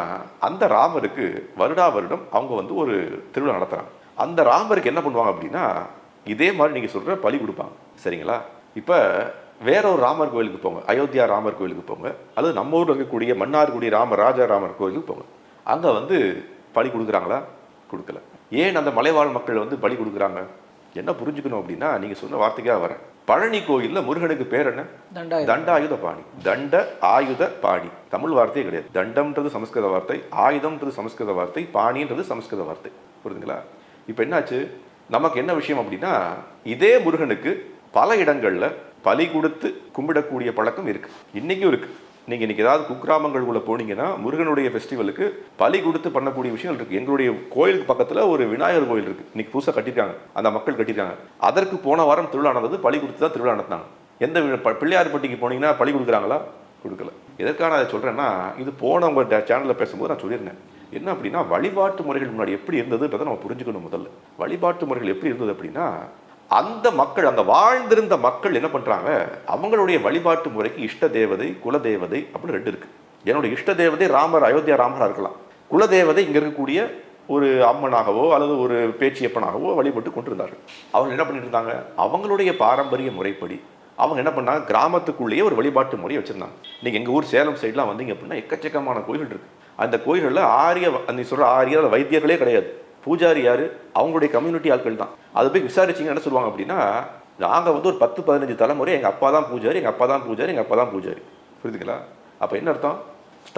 அந்த ராமருக்கு வருடா வருடம் அவங்க வந்து ஒரு திருவிழா நடத்துகிறாங்க அந்த ராமருக்கு என்ன பண்ணுவாங்க அப்படின்னா இதே மாதிரி நீங்கள் சொல்கிற பலி கொடுப்பாங்க. சரிங்களா? இப்போ வேற ஒரு ராமர் கோயிலுக்கு போங்க. அயோத்தியா ராமர் கோயிலுக்கு போங்க. அல்லது நம்ம ஊரில் இருக்கக்கூடிய மன்னார்குடி ராம ராஜா ராமர் கோயிலுக்கு போங்க. அங்கே வந்து பலி கொடுக்குறாங்களா? கொடுக்கல. ஏன் அந்த மலைவாழ் மக்கள் வந்து பலி கொடுக்குறாங்க? என்ன புரிஞ்சுக்கணும் அப்படின்னா நீங்கள் சொன்ன வார்த்தைக்காக வரேன். பழனி கோயிலில் முருகனுக்கு பேர் என்ன? தண்டாயுதம் தண்டாயுத பாணி. தண்ட ஆயுத பாணி. தமிழ் வார்த்தையே கிடையாது. தண்டம்ன்றது சமஸ்கிருத வார்த்தை ஆயுதம்ன்றது சமஸ்கிருத வார்த்தை பாணின்றது சமஸ்கிருத வார்த்தை. புரியுதுங்களா? இப்போ என்னாச்சு? நமக்கு என்ன விஷயம் அப்படின்னா இதே முருகனுக்கு பல இடங்களில் பலி கொடுத்து கும்பிடக்கூடிய பழக்கம் இருக்குது இன்றைக்கும் இருக்குது நீங்கள் இன்றைக்கி ஏதாவது குக்கிராமங்களுக்குள்ளே போனீங்கன்னா முருகனுடைய ஃபெஸ்டிவலுக்கு பலி கொடுத்து பண்ணக்கூடிய விஷயங்கள் இருக்குது எங்களுடைய கோயிலுக்கு பக்கத்தில் ஒரு விநாயகர் கோயில் இருக்குது இன்றைக்கி புதுசாக கட்டியிருக்காங்க அந்த மக்கள் கட்டியிருக்காங்க அதற்கு போன வாரம் திருவிழா நடந்தது பலி கொடுத்து தான் திருவிழா நடத்தினாங்க எந்த ப- பிள்ளையார்பட்டிக்கு போனீங்கன்னா பலி கொடுக்குறாங்களா? கொடுக்கல. எதற்கான அதை சொல்கிறேன்னா இது போன சேனலில் பேசும்போது நான் சொல்லியிருந்தேன். என்ன அப்படின்னா வழிபாட்டு முறைகள் முன்னாடி எப்படி இருந்ததுன்றதை நம்ம புரிஞ்சுக்கணும் முதல்ல. வழிபாட்டு முறைகள் எப்படி இருந்தது அப்படின்னா அந்த மக்கள் அந்த வாழ்ந்திருந்த மக்கள் என்ன பண்ணுறாங்க அவங்களுடைய வழிபாட்டு முறைக்கு இஷ்ட தேவதை குல தேவதை அப்படின்னு ரெண்டு இருக்குது என்னுடைய இஷ்ட தேவதை ராமர் அயோத்தியா ராமராக இருக்கலாம். குலதேவதை இங்கே இருக்கக்கூடிய ஒரு அம்மனாகவோ அல்லது ஒரு பேச்சியப்பனாகவோ வழிபட்டு கொண்டிருந்தார்கள். அவங்க என்ன பண்ணிட்டு இருந்தாங்க அவங்களுடைய பாரம்பரிய முறைப்படி அவங்க என்ன பண்ணாங்க? கிராமத்துக்குள்ளேயே ஒரு வழிபாட்டு முறையை வச்சுருந்தாங்க. நீங்கள் எங்கள் ஊர் சேலம் சைட்லாம் வந்தீங்க அப்படின்னா எக்கச்சக்கமான கோயில்கள் இருக்குது அந்த கோயில்களில் ஆரிய நீ சொல்கிற ஆரிய வைத்தியர்களே கிடையாது. பூஜாரி யார்? அவங்களுடைய கம்யூனிட்டி ஆட்கள் தான். அதை போய் விசாரிச்சீங்க என்ன சொல்லுவாங்க அப்படின்னா நாங்கள் வந்து ஒரு பத்து பதினஞ்சு தலைமுறை எங்கள் அப்பா தான் பூஜாரி எங்கள் அப்பா தான் பூஜாரி எங்கள் அப்பா தான் பூஜாரி. புரியுதுங்களா? அப்போ என்ன அர்த்தம்?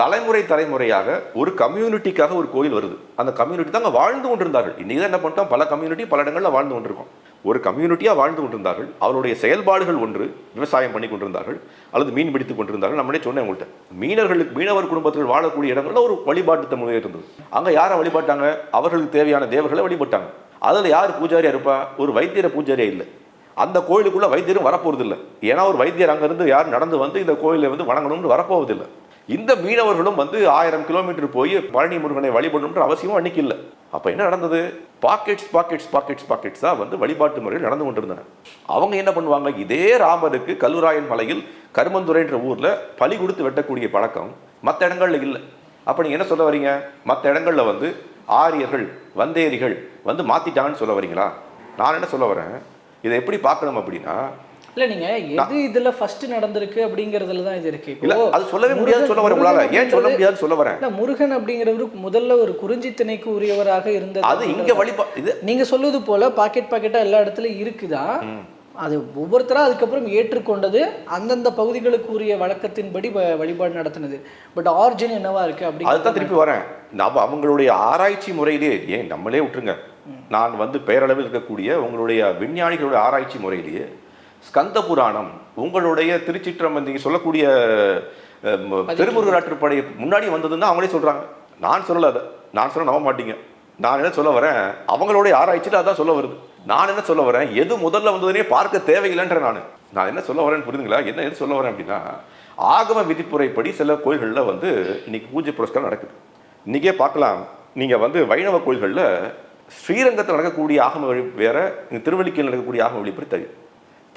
தலைமுறை தலைமுறையாக ஒரு கம்யூனிட்டிக்காக ஒரு கோயில் வருது. அந்த கம்யூனிட்டி தான் அங்கே வாழ்ந்து கொண்டிருந்தார்கள். இன்றைக்கி தான் என்ன பண்ணிட்டோம்? பல கம்யூனிட்டி பல இடங்களில் வாழ்ந்து கொண்டிருக்கோம். ஒரு கம்யூனிட்டியாக வாழ்ந்து கொண்டிருந்தார்கள். அவருடைய செயல்பாடுகள் ஒன்று விவசாயம் பண்ணி கொண்டிருந்தார்கள். அல்லது மீன் பிடித்து கொண்டிருந்தார்கள். நம்மளே சொன்னேன் உங்கள்கிட்ட. மீனர்களுக்கு மீனவர் குடும்பத்தில் வாழக்கூடிய இடங்களில் ஒரு வழிபாட்டு முறை இருந்தது. அங்கே யாரை வழிபாட்டாங்க? அவர்களுக்கு தேவையான தேவர்களை வழிபட்டாங்க. அதில் யார் பூஜாரியாக இருப்பா? ஒரு வைத்தியர பூஜாரியே இல்லை. அந்த கோயிலுக்குள்ளே வைத்தியரும் வரப்போறது ஏன்னா ஒரு வைத்தியர் அங்கேருந்து யார் நடந்து வந்து இந்த கோயிலை வந்து வணங்கணும்னு வரப்போவதில்லை. இந்த மீனவர்களும் வந்து ஆயிரம் கிலோமீட்டர் போய் பழனி முருகனை வழிபடணுன்ற அவசியமும் அன்னைக்கு இல்லை. அப்போ என்ன நடந்தது? பாக்கெட்ஸ் பாக்கெட்ஸ் பாக்கெட்ஸ் பாக்கெட்ஸ் தான் வந்து வழிபாட்டு முறையில் நடந்து கொண்டிருந்தன. அவங்க என்ன பண்ணுவாங்க? இதே ராமருக்கு கல்லுராயன் மலையில் கருமந்துரைன்ற ஊரில் பலி கொடுத்து வெட்டக்கூடிய பழக்கம் மற்ற இடங்களில் இல்லை. அப்போ நீங்கள் என்ன சொல்ல வரீங்க? மற்ற இடங்களில் வந்து ஆரியர்கள் வந்தேரிகள் வந்து மாற்றிட்டாங்கன்னு சொல்ல வரீங்களா? நான் என்ன சொல்ல வரேன்? இதை எப்படி பார்க்கணும் அப்படின்னா இல்ல நீங்க எது இதுல ஃபர்ஸ்ட் நடந்திருக்கு அப்படிங்கறதுல தான் இது இருக்கு. இல்ல அது சொல்லவே முடியாது சொல்ல வரேன் உங்களால. ஏன் சொல்ல முடியாதுன்னு சொல்ல வரேன். இல்ல முருகன் அப்படிங்கிறவரு முதல்ல ஒரு குறிஞ்சி திணைக்கு உரியவராக இருந்தது அது இங்க வழிபா இது நீங்க சொல்வது போல பாக்கெட் பாக்கெட்டா எல்லா இடத்துலயும் இருக்குதா? அது ஒவ்வொருத்தரா அதுக்கப்புறம் ஏற்றுக்கொண்டது அந்தந்த பகுதிகளுக்கு உரிய வழக்கத்தின்படி வழிபாடு நடத்தினது. பட் ஆரிஜின் என்னவா இருக்கு அதுதான் அப்படி திருப்பி வரேன். நம்ம அவங்களுடைய ஆராய்ச்சி முறையிலே ஏன் நம்மளே விட்டுருங்க நான் வந்து பெயரளவில் இருக்கக்கூடிய உங்களுடைய விஞ்ஞானிகளுடைய ஆராய்ச்சி முறையிலேயே ஸ்கந்த புராணம் உங்களுடைய திருச்சிற்றம் நீங்க சொல்லக்கூடிய திருமுருகராற்றுப்படை முன்னாடி வந்ததுன்னு அவங்களே சொல்றாங்க. நான் சொல்லல அதை. நான் சொல்ல நம்ப மாட்டீங்க. நான் என்ன சொல்ல வரேன்? அவங்களுடைய ஆராய்ச்சியில் அதான் சொல்ல வருது. நான் என்ன சொல்ல வரேன்? எது முதல்ல வந்ததுனே பார்க்க தேவையில்லைன்ற நான். நான் என்ன சொல்ல வரேன்னு புரியுதுங்களா என்ன எது சொல்ல வரேன் அப்படின்னா ஆகம விதிப்புரைப்படி சில கோயில்களில் வந்து இன்னைக்கு பூஜை புரஸ்காரம் நடக்குது. இன்னைக்கே பார்க்கலாம். நீங்க வந்து வைணவ கோயில்களில் ஸ்ரீரங்கத்தில் நடக்கக்கூடிய ஆகம வழி வேற திருவள்ளிக்கையில் நடக்கக்கூடிய ஆகம வழிமுறை தனி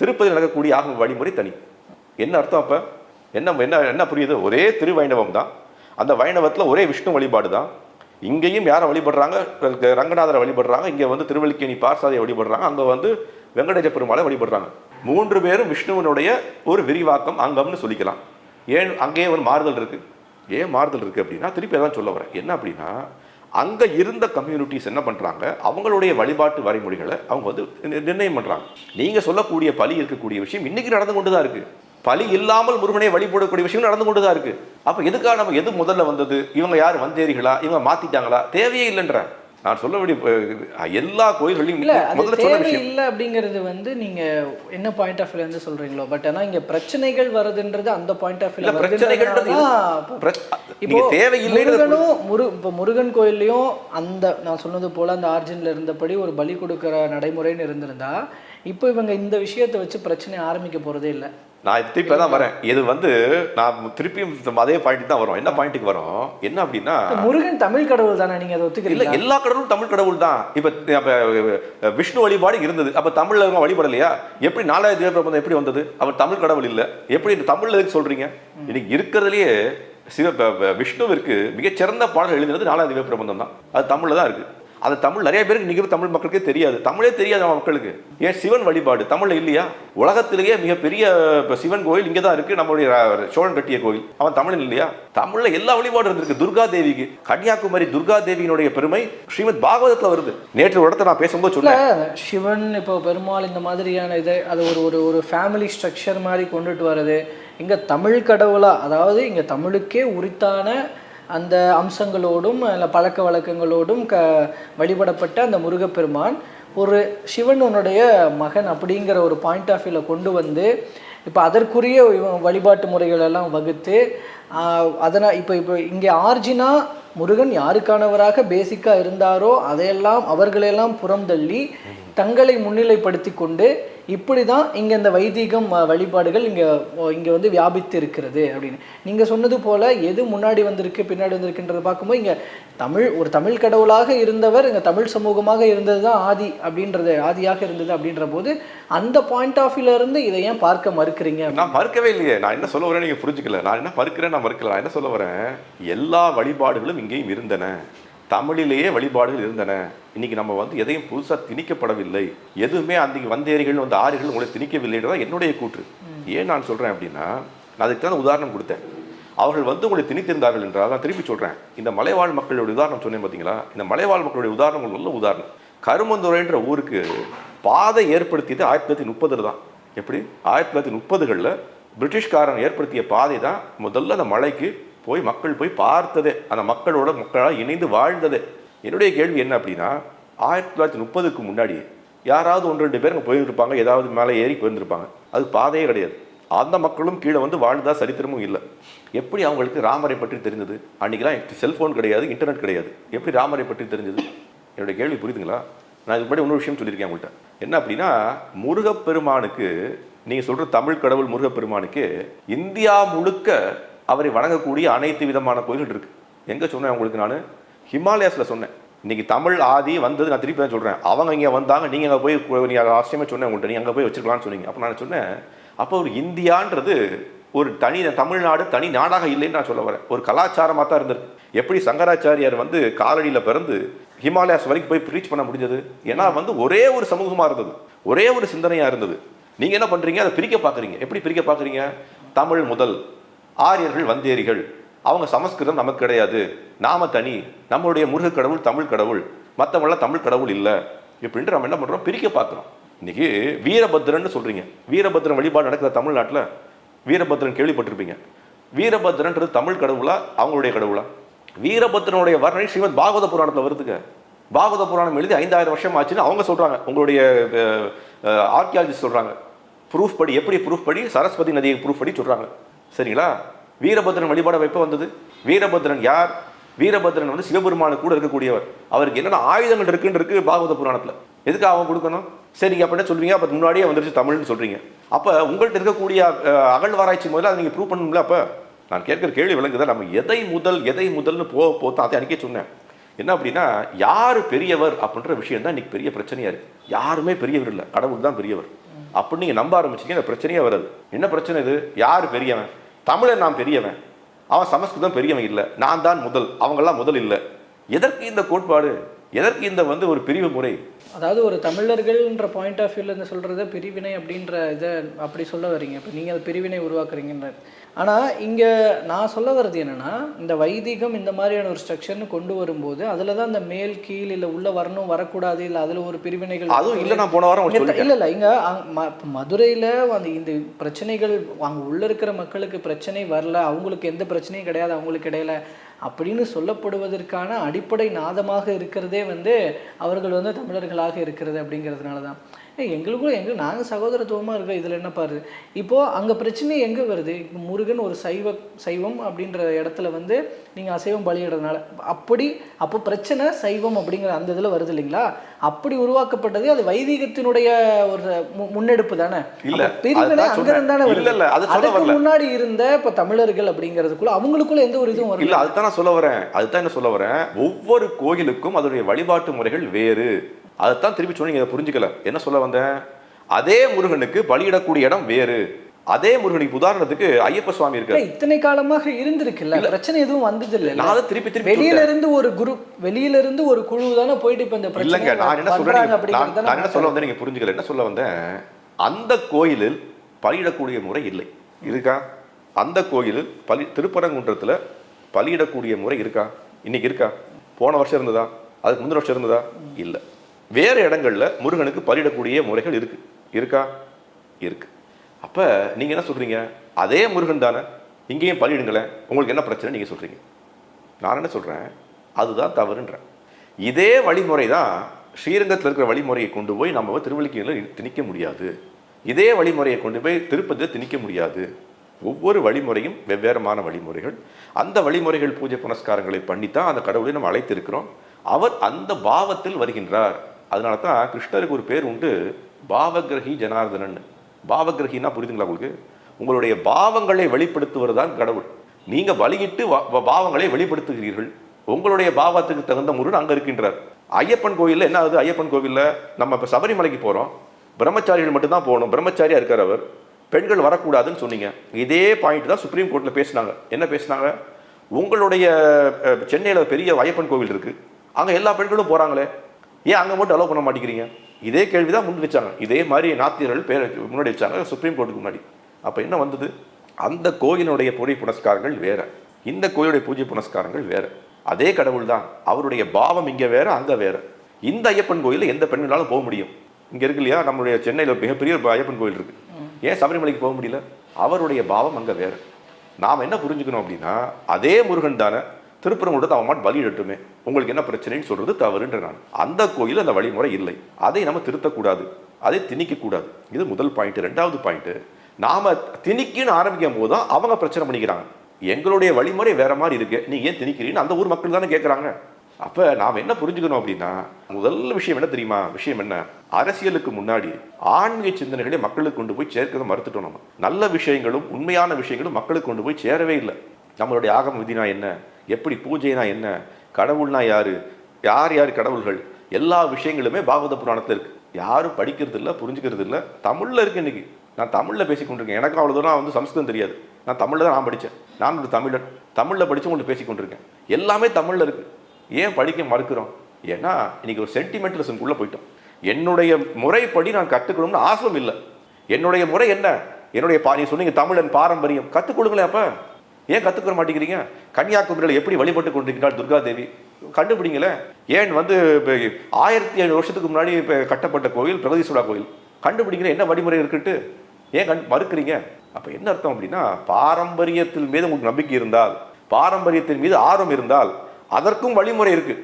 திருப்பதியில் நடக்கக்கூடிய ஆகம வழிமுறை தனி. என்ன அர்த்தம் அப்போ? என்ன என்ன என்ன புரியுது? ஒரே திருவைணவம் தான். அந்த வைணவத்தில் ஒரே விஷ்ணு வழிபாடு தான். இங்கேயும் யாரை வழிபடுறாங்க? ரங்கநாதரை வழிபடுறாங்க. இங்கே வந்து திருவல்லிக்கேணி பார்சாதியை வழிபடுறாங்க. அங்கே வந்து வெங்கடேஜ பெருமாளை வழிபடுறாங்க. மூன்று பேரும் விஷ்ணுவனுடைய ஒரு விரிவாக்கம் அங்கம்னு சொல்லிக்கலாம். ஏன் அங்கேயே ஒரு மாறுதல் இருக்குது ஏன் மாறுதல் இருக்குது அப்படின்னா திருப்பி அதான் சொல்ல வரேன் என்ன அப்படின்னா அங்கே இருந்த கம்யூனிட்டிஸ் என்ன பண்ணுறாங்க அவங்களுடைய வழிபாட்டு வரைமுறைகளை அவங்க வந்து நி- நிர்ணயம் பண்ணுறாங்க நீங்கள் சொல்லக்கூடிய பலி இருக்கக்கூடிய விஷயம் இன்னைக்கு நடந்து கொண்டு தான் இருக்குது பலி இல்லாமல் முருகனை வழிபடக்கூடிய விஷயம் நடந்து கொண்டு தான் இருக்குது அப்போ எதுக்காக நம்ம எது முதல்ல வந்தது? இவங்க யார்? வந்தேரிகளா? இவங்க மாற்றிட்டாங்களா தேவையே இல்லைன்ற நான் சொல்ல வேண்டிய அஹ், எல்லா கோயில்களையும் இல்ல முதல்ல விஷயம் தேவையில்லை அப்படிங்கிறது வந்து நீங்க என்ன பாயிண்ட் ஆஃப் இருந்து சொல்றீங்களோ? பட் ஆனா இங்க பிரச்சனைகள் வருதுன்றது அந்த பாயிண்ட் ஆஃப் இல்ல பிரச்சனைகள்ன்றது வியூ பிரச்ச- இப்போ முருகனும் முரு இப்போ முருகன் கோயில்லையும் அந்த நான் சொன்னது போல அந்த ஆர்ஜின்ல இருந்தபடி ஒரு பலி கொடுக்கிற நடைமுறைன்னு இருந்திருந்தா இப்போ இவங்க இந்த விஷயத்தை வச்சு பிரச்சனை ஆரம்பிக்க போறதே இல்லை. நான் திருப்பி தான் வரேன். இது வந்து நான் திருப்பியும் அதே பாயிண்ட் தான் வரும். என்ன பாயிண்ட்டுக்கு வரும்? என்ன அப்படின்னா முருகன் தமிழ் கடவுள் தானே நீங்க அதை இல்ல ஒத்துக்கிறீங்களா எல்லா கடவுளும் தமிழ் கடவுள் தான். இப்ப அப்ப, விஷ்ணு வழிபாடு இருந்தது. அப்ப தமிழ்ல வழிபடலையா? எப்படி நாலாயிரம் தேவப்பிரபந்தம் எப்படி வந்தது? அவர் தமிழ் கடவுள் இல்ல. எப்படி தமிழ்ல எதுக்கு சொல்றீங்க? இன்னைக்கு இருக்கிறதுலயே சிவ விஷ்ணுவிற்கு மிகச்சிறந்த பாடல் எழுதினது நாலாயிரம் தேவப்பிரபந்தம் தான். அது தமிழ்ல தான் இருக்கு. அது தமிழ் நிறைய பேருக்கு நிகழ் தமிழ் மக்களுக்கே தெரியாது. தமிழே தெரியாது நம்ம மக்களுக்கு. ஏன் சிவன் வழிபாடு? தமிழ்ல இல்லையா? உலகத்திலேயே மிகப்பெரிய இப்ப சிவன் கோயில் இங்கே தான் இருக்கு நம்மளுடைய சோழன் கட்டிய கோயில். அவன் தமிழன் இல்லையா? தமிழ்ல எல்லா வழிபாடும் இருந்திருக்கு. துர்கா தேவிக்கு கன்னியாகுமரி துர்கா தேவியினுடைய பெருமை ஸ்ரீமத் பாகவதத்துல வருது. நேற்று இடத்த நான் பேசும்போது சொன்னேன். சிவன் இப்போ பெருமாள் இந்த மாதிரியான இதை அது ஒரு ஒரு ஒரு ஃபேமிலி ஸ்ட்ரக்சர் மாதிரி கொண்டுட்டு வர்றது. இங்க தமிழ் கடவுளா அதாவது இங்க தமிழுக்கே உரித்தான அந்த அம்சங்களோடும் இல்லை பழக்க வழக்கங்களோடும் க வழிபடப்பட்ட அந்த முருகப்பெருமான் ஒரு சிவனுடைய மகன் அப்படிங்கிற ஒரு பாயிண்ட் ஆஃப் வியூவில் கொண்டு வந்து இப்போ அதற்குரிய வழிபாட்டு முறைகள் எல்லாம் வகுத்து அதனால் இப்போ இப்போ இங்கே ஆர்ஜினா முருகன் யாருக்கானவராக பேசிக்காக இருந்தாரோ அதையெல்லாம் அவர்களெல்லாம் புறந்தள்ளி தங்களை முன்னிலைப்படுத்தி கொண்டு இப்படி தான் இங்கே இந்த வைதீகம் வழிபாடுகள் இங்கே இங்கே வந்து வியாபித்து இருக்கிறது அப்படின்னு. நீங்கள் சொன்னது போல் எது முன்னாடி வந்திருக்கு பின்னாடி வந்திருக்குன்றது பார்க்கும்போது இங்கே தமிழ் ஒரு தமிழ் கடவுளாக இருந்தவர் இங்கே தமிழ் சமூகமாக இருந்தது தான் ஆதி அப்படின்றது ஆதியாக இருந்தது அப்படின்ற போது அந்த பாயிண்ட் ஆஃப் இருந்து இதை ஏன் பார்க்க மறுக்கிறீங்க? நான் மறுக்கவே இல்லையே. நான் என்ன சொல்ல வரேன் நீங்கள் புரிஞ்சுக்கல. நான் என்ன மறுக்கிறேன் நான் மறுக்கல. நான் என்ன சொல்ல வரேன்? எல்லா வழிபாடுகளும் இங்கேயும் இருந்தன. தமிழிலேயே வழிபாடுகள் இருந்தன. இன்னைக்கு நம்ம வந்து எதையும் புதுசாக திணிக்கப்படவில்லை. எதுவுமே அன்றைக்கு வந்தேரிகள் வந்து ஆறுகள் உங்களை திணிக்கவில்லைன்றதான் என்னுடைய கூற்று. ஏன் நான் சொல்கிறேன் அப்படின்னா நான் அதுக்கு தான் உதாரணம் கொடுத்தேன். அவர்கள் வந்து உங்களை திணித்திருந்தார்கள் என்றால் நான் திருப்பி சொல்கிறேன் இந்த மலைவாழ் மக்களுடைய உதாரணம் சொன்னேன் பார்த்தீங்களா இந்த மலைவாழ் மக்களுடைய உதாரணம் நல்ல உதாரணம். கருமந்துறைன்ற ஊருக்கு பாதை ஏற்படுத்தியது ஆயிரத்தி தொள்ளாயிரத்தி முப்பதில் தான். எப்படி? ஆயிரத்தி தொள்ளாயிரத்தி முப்பதுகளில் பிரிட்டிஷ்காரன் ஏற்படுத்திய பாதை தான் முதல்ல அந்த மலைக்கு போய் மக்கள் போய் பார்த்ததே. அந்த மக்களோட மக்களாக இணைந்து வாழ்ந்தது. என்னுடைய கேள்வி என்ன அப்படின்னா ஆயிரத்தி தொள்ளாயிரத்தி முப்பதுக்கு முன்னாடி யாராவது ஒன்று ரெண்டு பேர் அங்கே போயிருப்பாங்க. ஏதாவது மேலே ஏறி போயிருந்திருப்பாங்க. அது பாதையே கிடையாது. அந்த மக்களும் கீழே வந்து வாழ்ந்தா சரித்திரமும் இல்லை. எப்படி அவங்களுக்கு ராமரை பற்றி தெரிஞ்சது அன்றைக்கெலாம் செல்ஃபோன் கிடையாது இன்டர்நெட் கிடையாது. எப்படி ராமரை பற்றி தெரிஞ்சது? என்னுடைய கேள்வி புரியுதுங்களா? நான் இதுக்கு முன்னாடி இன்னொரு விஷயம் சொல்லியிருக்கேன் உங்கள்கிட்ட. என்ன அப்படின்னா முருகப்பெருமானுக்கு நீங்கள் சொல்கிற தமிழ் கடவுள் முருகப்பெருமானுக்கு இந்தியா முழுக்க அவரை வணங்கக்கூடிய அனைத்து விதமான கோயில்கள் இருக்குது எங்கே சொன்னேன் உங்களுக்கு நான்? ஹிமாலயாஸில் சொன்னேன். இன்னைக்கு தமிழ் ஆதி வந்தது நான் திருப்பி தான் சொல்கிறேன் அவங்க இங்கே வந்தாங்க நீங்கள் அங்கே போய் நீங்கள் நீங்க சொன்னேன் உங்கள்கிட்ட நீங்கள் அங்கே போய் வச்சிருக்கலாம்னு சொன்னீங்க. அப்போ நான் சொன்னேன் அப்போ ஒரு இந்தியான்றது ஒரு தனி தமிழ்நாடு தனி நாடாக இல்லைன்னு நான் சொல்ல வரேன். ஒரு கலாச்சாரமாக தான் இருந்திருக்கு. எப்படி சங்கராச்சாரியார் வந்து காலடியில் பிறந்து ஹிமாலயாஸ் வரைக்கும் போய் ப்ரீச் பண்ண முடிஞ்சது? ஏன்னா வந்து ஒரே ஒரு சமூகமாக இருந்தது. ஒரே ஒரு சிந்தனையாக இருந்தது. நீங்கள் என்ன பண்ணுறீங்க அதை பிரிக்க பார்க்குறீங்க எப்படி பிரிக்க பார்க்குறீங்க தமிழ் முதல். ஆரியர்கள் வந்தேரிகள். அவங்க சமஸ்கிருதம் நமக்கு கிடையாது. நாம தனி. நம்மளுடைய முருக கடவுள் தமிழ் கடவுள். மற்றவங்களாம் தமிழ் கடவுள் இல்லை. இப்படின்ட்டு நம்ம என்ன பண்ணுறோம் பிரிக்க பார்க்குறோம் இன்னைக்கு வீரபத்ரன்னு சொல்றீங்க. வீரபத்ரன் வழிபாடு நடக்கிற தமிழ்நாட்டில்? வீரபத்ரன் கேள்விப்பட்டிருப்பீங்க. வீரபத்ரன்றது தமிழ் கடவுளா? அவங்களுடைய கடவுளா? வீரபத்ரனுடைய வர்ணனை ஸ்ரீமத் பாகவத புராணத்தில் வருதுங்க. பாகவத புராணம் எழுதி ஐந்தாயிரம் வருஷம் ஆச்சுன்னு அவங்க சொல்றாங்க. உங்களுடைய ஆர்கியாலஜிஸ்ட் சொல்றாங்க. ப்ரூஃப் படி எப்படி ப்ரூஃப் படி? சரஸ்வதி நதியை ப்ரூஃப் படி சொல்றாங்க. சரிங்களா? வீரபத்ரன் வழிபாட எப்போ வந்தது. வீரபத்ரன் யார்? வீரபத்ரன் வந்து சிவபெருமானு கூட இருக்கக்கூடியவர். அவருக்கு என்னென்ன ஆயுதங்கள் இருக்குன்னு இருக்கு பாகவத புராணத்தில். எதுக்கு அவன் கொடுக்கணும்? சரி நீங்கள் என்ன சொல்றீங்க அப்போ முன்னாடியே வந்துருச்சு தமிழ்னு சொல்றீங்க. அப்போ உங்கள்கிட்ட இருக்கக்கூடிய அகழ்வாராய்ச்சி முதல்ல அதை நீங்கள் ப்ரூவ் பண்ணணும்ல அப்போ? நான் கேட்குற கேள்வி விளங்குதா நம்ம எதை முதல் எதை முதல்னு போக போத்தான் அதை அன்றைக்கே சொன்னேன். என்ன அப்படின்னா யார் பெரியவர் அப்படின்ற விஷயம் தான் இன்னைக்கு பெரிய பிரச்சனையாக இருக்குது யாருமே பெரியவர் இல்லை கடவுள் தான் பெரியவர். அப்படின்னு நீங்கள் நம்ப ஆரம்பிச்சீங்க இந்த பிரச்சனையே வராது. என்ன பிரச்சனை இது? யார் பெரியவன்? தமிழன் நான் பெரியவன். அவன் சமஸ்கிருதம் பெரியவன் இல்லை. நான் தான் முதல். அவங்கெல்லாம் முதல் இல்லை. எதற்கு இந்த கோட்பாடு? எதற்கு இந்த வந்து ஒரு பிரிவு முறை? அதாவது ஒரு தமிழர்கள்ன்ற பாயிண்ட் ஆஃப் வியூலேருந்து சொல்கிறத பிரிவினை அப்படின்ற இதை அப்படி சொல்ல வரீங்க இப்போ நீங்கள் அது பிரிவினை உருவாக்குறீங்கன்ற ஆனால் இங்கே நான் சொல்ல வர்றது என்னென்னா இந்த வைதிகம் இந்த மாதிரியான ஒரு ஸ்ட்ரக்சர்னு கொண்டு வரும்போது அதில் தான் இந்த மேல் கீழ் இல்லை உள்ளே வரணும் வரக்கூடாது இல்லை அதில் ஒரு பிரிவினைகள் அதுவும் இல்லை நான் போன வாரம் இல்ல இல்ல இங்க மதுரையில அந்த இந்த பிரச்சனைகள் அங்க உள்ள இருக்கிற மக்களுக்கு பிரச்சனை வரல அவங்களுக்கு எந்த பிரச்சனையும் கிடையாது அவங்களுக்கு இடையில அப்படின்னு சொல்லப்படுவதற்கான அடிப்படை நாதமாக இருக்கிறதே வந்து அவர்கள் வந்து தமிழர்களாக இருக்கிறது அப்படிங்கிறதுனால தான் எங்களுக்கும் எங்க நாங்கள் சகோதரத்துவமாக இருக்கோம் இதில் என்ன பாரு? இப்போது அங்கே பிரச்சனை எங்கே வருது? முருகன் ஒரு சைவ சைவம் அப்படின்ற இடத்துல வந்து நீங்கள் அசைவம் பலியிடுறதுனால. அப்படி அப்போ பிரச்சனை சைவம் அப்படிங்கிற அந்த இதில் வருது இல்லைங்களா? அப்படி உருவாக்கப்பட்டது அது வைதிகத்தினுடைய ஒரு முன்னெடுப்பு தானே? இல்ல, பிரிவினை அதுதான் அங்க இருந்தானே சொன்னேன். வருது. இல்ல, இல்ல, அதுக்கு. முன்னாடி இருந்த இப்ப தமிழர்கள் அப்படிங்கிறதுக்குள்ள அவங்களுக்குள்ள எந்த ஒரு இதுவும் இல்ல வரல அதுதான் நான் சொல்ல வரேன். அதுதான் என்ன சொல்ல வரேன்? ஒவ்வொரு கோயிலுக்கும் அதனுடைய வழிபாட்டு முறைகள் வேறு. அதைத்தான் திருப்பி சொன்னீங்க இதை புரிஞ்சுக்கல. என்ன சொல்ல வந்தேன்? அதே முருகனுக்கு பலியிடக்கூடிய இடம் வேறு. அதே முருகனுக்கு உதாரணத்துக்கு ஐயப்ப சுவாமி இல்ல, இருக்காரு இத்தனை காலமாக இருந்திருக்குல்ல. பிரச்சனை எதுவும் வந்தது இல்ல நான் அதை திருப்பி திருப்பி வெளியில. இருந்து ஒரு குரூப் வெளியில இருந்து ஒரு குழு தானே போயிட்டு இப்ப இந்த இல்லைங்க நான் என்ன சொல்றேன் நான் என்ன சொல்ல வந்தேன் நீங்க புரிஞ்சுக்கல. என்ன சொல்ல வந்தேன்? அந்த கோயிலில் பலியிடக்கூடிய முறை இல்லை. இருக்கா? அந்த கோயிலில் பலி திருப்பரங்குன்றத்துல பலியிடக்கூடிய முறை இருக்கா? இன்னைக்கு இருக்கா? போன வருஷம் இருந்ததா? அதுக்கு முந்தின வருஷம் இருந்ததா? இல்ல. வேறு இடங்களில் முருகனுக்கு பலியிடக்கூடிய முறைகள் இருக்கு. இருக்கா? இருக்கு. அப்போ நீங்கள் என்ன சொல்கிறீங்க அதே முருகன் தானே. இங்கேயும் பலியிடுங்களேன். உங்களுக்கு என்ன பிரச்சனை? நீங்கள் சொல்கிறீங்க நான் என்ன சொல்கிறேன் அதுதான் தவறுன்றேன் இதே வழிமுறை தான் ஸ்ரீரங்கத்தில் இருக்கிற வழிமுறையை கொண்டு போய் நம்ம திருவள்ளிக்கையில் திணிக்க முடியாது. இதே வழிமுறையை கொண்டு போய் திருப்பதியில் திணிக்க முடியாது. ஒவ்வொரு வழிமுறையும் வெவ்வேறமான வழிமுறைகள். அந்த வழிமுறைகள் பூஜை புனஸ்காரங்களை பண்ணித்தான் அந்த கடவுளை நம்ம அழைத்திருக்கிறோம். அவர் அந்த பாவத்தில் வருகின்றார். அதனால தான் கிருஷ்ணருக்கு ஒரு பேர் உண்டு பாவகிரகி ஜனார்தனன். பாவகிரகின்னா புரியுதுங்களா உங்களுக்கு? உங்களுடைய பாவங்களை வெளிப்படுத்துவது தான் கடவுள். நீங்கள் வழியிட்டு வா- பாவங்களை வெளிப்படுத்துகிறீர்கள். உங்களுடைய பாவத்துக்கு தகுந்த முருகன் அங்கே இருக்கின்றார். ஐயப்பன் கோயிலில் என்ன ஆகுது? ஐயப்பன் கோவிலில் நம்ம இப்போ சபரிமலைக்கு போகிறோம் பிரம்மச்சாரிகள் மட்டும்தான் போகணும். பிரம்மச்சாரியாக இருக்கார் அவர். பெண்கள் வரக்கூடாதுன்னு சொன்னீங்க. இதே பாயிண்ட் தான் சுப்ரீம் கோர்ட்டில் பேசினாங்க. என்ன பேசினாங்க? உங்களுடைய சென்னையில் பெரிய ஐயப்பன் கோவில் இருக்குது அங்கே எல்லா பெண்களும் போகிறாங்களே ஏன் அங்கே மட்டும் அலோவ் பண்ண மாட்டேங்கிறீங்க? இதே கேள்விதான் முன் வச்சாங்க. இதே மாதிரி நாத்தியர்கள் பேர் முன்னாடி வச்சாங்க சுப்ரீம் கோர்ட்டுக்கு முன்னாடி. அப்போ என்ன வந்தது? அந்த கோயிலுடைய பூஜை புனஸ்காரங்கள் வேறு. இந்த கோயிலுடைய பூஜை புனஸ்காரங்கள் வேறு. அதே கடவுள் தான் அவருடைய பாவம் இங்கே வேறு அங்கே வேற. இந்த ஐயப்பன் கோயிலில் எந்த பெண்களாலும் போக முடியும். இங்கே இருக்கு இல்லையா நம்மளுடைய சென்னையில் மிகப்பெரிய ஒரு ஐயப்பன் கோயில் இருக்குது ஏன் சபரிமலைக்கு போக முடியல? அவருடைய பாவம் அங்கே வேற. நாம் என்ன புரிஞ்சுக்கணும் அப்படின்னா அதே முருகன் தானே திருப்பரங்குன்றத்தை அவன் மாட்டு பலியிடட்டுமே உங்களுக்கு என்ன பிரச்சனைன்னு சொல்றது தவறுன்ற நான். அந்த கோயில் அந்த வழிமுறை இல்லை. அதை நம்ம திருத்தக்கூடாது. அதை திணிக்கக்கூடாது. இது முதல் பாயிண்ட் ரெண்டாவது பாயிண்ட்டு நாம திணிக்கின்னு ஆரம்பிக்கும் போது தான் அவங்க பிரச்சனை பண்ணிக்கிறாங்க. எங்களுடைய வழிமுறை வேற மாதிரி இருக்கு. நீங்கள் ஏன் திணிக்கிறீங்கன்னு அந்த ஊர் மக்கள் தானே கேட்குறாங்க அப்ப நாம் என்ன புரிஞ்சுக்கணும் அப்படின்னா முதல் விஷயம் என்ன தெரியுமா? விஷயம் என்ன? அரசியலுக்கு முன்னாடி ஆன்மீக சிந்தனைகளை மக்களுக்கு கொண்டு போய் சேர்க்கிறத மறுத்துட்டோம் நம்ம நல்ல விஷயங்களும் உண்மையான விஷயங்களும் மக்களுக்கு கொண்டு போய் சேரவே இல்லை. நம்மளுடைய ஆகம விதினா என்ன? எப்படி பூஜைனா என்ன? கடவுள்னா யார்? யார் யார் கடவுள்கள்? எல்லா விஷயங்களுமே பாகவத புராணத்தில் இருக்குது யாரும் படிக்கிறது இல்லை புரிஞ்சுக்கிறது இல்லை தமிழில் இருக்குது இன்றைக்கி நான் தமிழில் பேசிக்கொண்டிருக்கேன் எனக்கு அவ்வளோ தூரம் வந்து சம்ஸ்கிருதம் தெரியாது. நான் தமிழில் தான் நான் படித்தேன் நான் ஒரு தமிழன். தமிழில் படித்து உங்களுக்கு பேசிக்கொண்டிருக்கேன் எல்லாமே தமிழில் இருக்குது ஏன் படிக்க மறுக்கிறோம்? ஏன்னா இன்றைக்கி ஒரு சென்டிமெண்டலிசம்குள்ளே போயிட்டோம். என்னுடைய முறைப்படி நான் கற்றுக்கணும்னு ஆசையும் இல்லை. என்னுடைய முறை என்ன? என்னுடைய பா நீ சொன்னீங்க தமிழன் பாரம்பரியம். கற்றுக் அப்போ. ஏன் கற்றுக்க மாட்டேங்கிறீங்க? கன்னியாகுமரியில் எப்படி வழிபட்டு கொண்டிருக்கிறாள் துர்கா தேவி கண்டுபிடிங்களேன் ஏன் வந்து இப்போ ஆயிரத்தி ஐநூறு வருஷத்துக்கு முன்னாடி இப்போ கட்டப்பட்ட கோயில் பிரகதீஸ்வரா கோயில்? கண்டுபிடிங்கிற என்ன வழிமுறை இருக்குட்டு ஏன் கண் மறுக்கிறீங்க? அப்போ என்ன அர்த்தம் அப்படின்னா பாரம்பரியத்தின் மீது உங்களுக்கு நம்பிக்கை இருந்தால் பாரம்பரியத்தின் மீது ஆர்வம் இருந்தால் அதற்கும் வழிமுறை இருக்கு.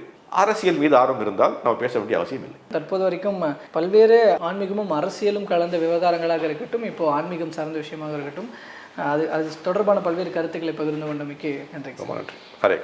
அரசியல் மீது ஆர்வம் இருந்தால் நம்ம பேச வேண்டிய அவசியம் இல்லை. தற்போது வரைக்கும் பல்வேறு ஆன்மீகமும் அரசியலும் கலந்த விவகாரங்களாக இருக்கட்டும் இப்போ ஆன்மீகம் சார்ந்த விஷயமாக இருக்கட்டும் அது அது தொடர்பான பல்வேறு கருத்துக்களை பகிர்ந்து கொண்டமைக்கு நன்றி. ரொம்ப நன்றி. ஹரே